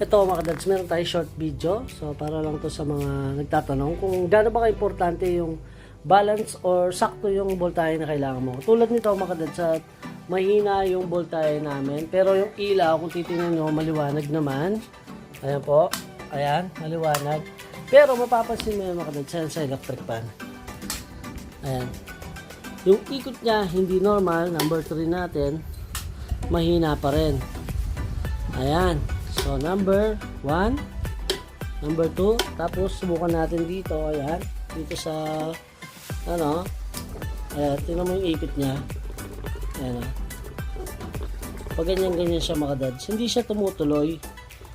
Ito mga kadads, meron tayo short video. So para lang to sa mga nagtatanong kung gaano ba ka-importante yung balance or sakto yung voltahe na kailangan mo. Tulad nito mga kadads, mahina yung voltahe namin. Pero yung ilaw, kung titingnan nyo, maliwanag naman. Ayan po. Ayan, maliwanag. Pero mapapansin mo yung mga kadads, sa electric fan. Ayan. Yung ikot niya, hindi normal. Number 3 natin, mahina pa rin. Ayan. So, number 1. Number 2. Tapos, subukan natin dito. Ayan. Dito sa, ano. Ayan. Tingnan mo yung ikot niya. Ayan. ah. Pag ganyan-ganyan siya mga dads. Hindi siya tumutuloy.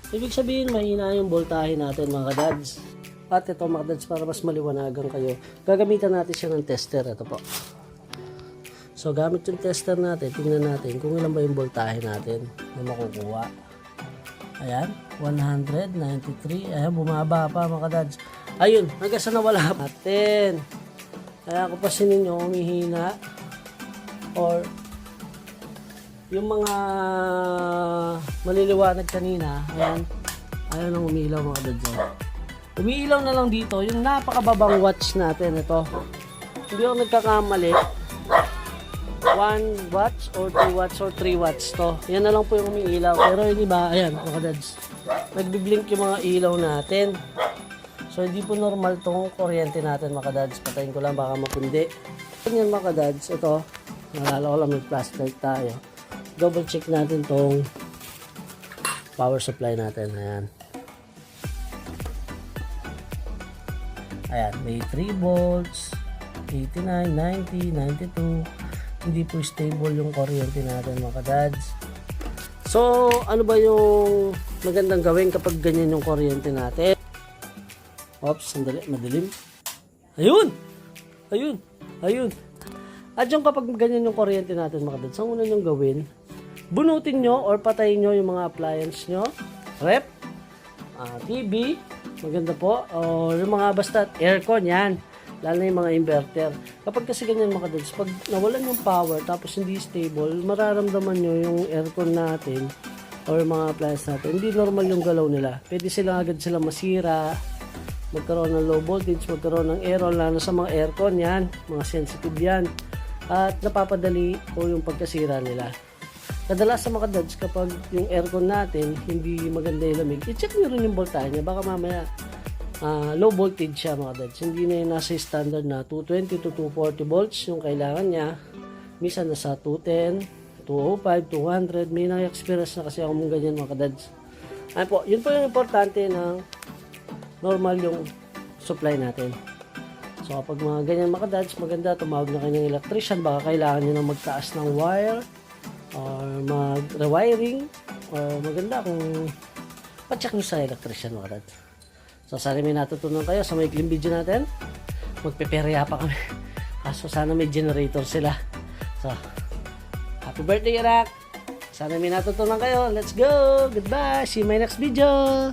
Ibig sabihin, mahina yung voltahe natin mga dads. At ito mga dads, para mas maliwanagan kayo, gagamitan natin siya ng tester. Ito po. So, gamit yung tester natin, tingnan natin kung ilan ba yung voltahe natin na makukuha. Ayan, 193. Ayan, bumaba pa mga dads. Ayun, hanggang sa nawala pa. 10. Kaya kung pasinin nyo, umihina. Or, yung mga maliliwanag kanina, ayan, ayaw nang umilaw mga dads. Umiilaw na lang dito, yung napakababang watch natin, ito. Hindi ako nagkakamali. 1 watts or 2 watts or 3 watts to. Yan na lang po yung umiilaw. Pero yung iba, ayan, mga dads. Nagbiblink yung mga ilaw natin. So, hindi po normal tong kuryente natin, mga dads. Patayin ko lang, baka mapundi. Yan, mga dads. Ito, nalala ko lang may flashlight tayo. Double check natin tong power supply natin. Ayan. Ayan, may 3 volts, 89, 90, 92. Hindi po stable yung kuryente natin mga dads. So, ano ba yung magandang gawin kapag ganyan yung kuryente natin? Oops, sandali, madilim. Ayun! Ayun! Ayun! At yung kapag ganyan yung kuryente natin mga dads, ang una nyong gawin, bunutin nyo or patayin nyo yung mga appliance nyo, rep, ah, TV, maganda po, o yung mga basta aircon yan, lalo na yung mga inverter. Kapag kasi ganyan mga dads, pag nawalan yung power tapos hindi stable, mararamdaman nyo yung aircon natin or mga appliance natin, hindi normal yung galaw nila. Pwede sila agad sila masira, magkaroon ng low voltage, magkaroon ng error, lalo sa mga aircon yan, mga sensitive yan. At napapadali po yung pagkasira nila. Kadalasan mga dads, kapag yung aircon natin hindi maganda yung lamig, i-check nyo rin yung voltahe niya. Baka mamaya ah, low voltage siya mga dads. Hindi na yung nasa standard na 220 to 240 volts yung kailangan niya. Minsan nasa 210, 205, 200. May na-experience na kasi ako mong ganyan mga dads. Ayun po, yun po yung importante ng normal yung supply natin. So kapag mga ganyan mga dads, maganda tumawag na kanyang electrician. Baka kailangan nyo na magtaas ng wire or mag-rewiring or maganda kung pa-check nyo sa electrician mga dads. So sana may natutunan kayo sa maikling video natin. Magpeperya pa kami. Kaso sana may generator sila. So, happy birthday Irak! Sana may natutunan kayo. Let's go! Goodbye! See you in my next video!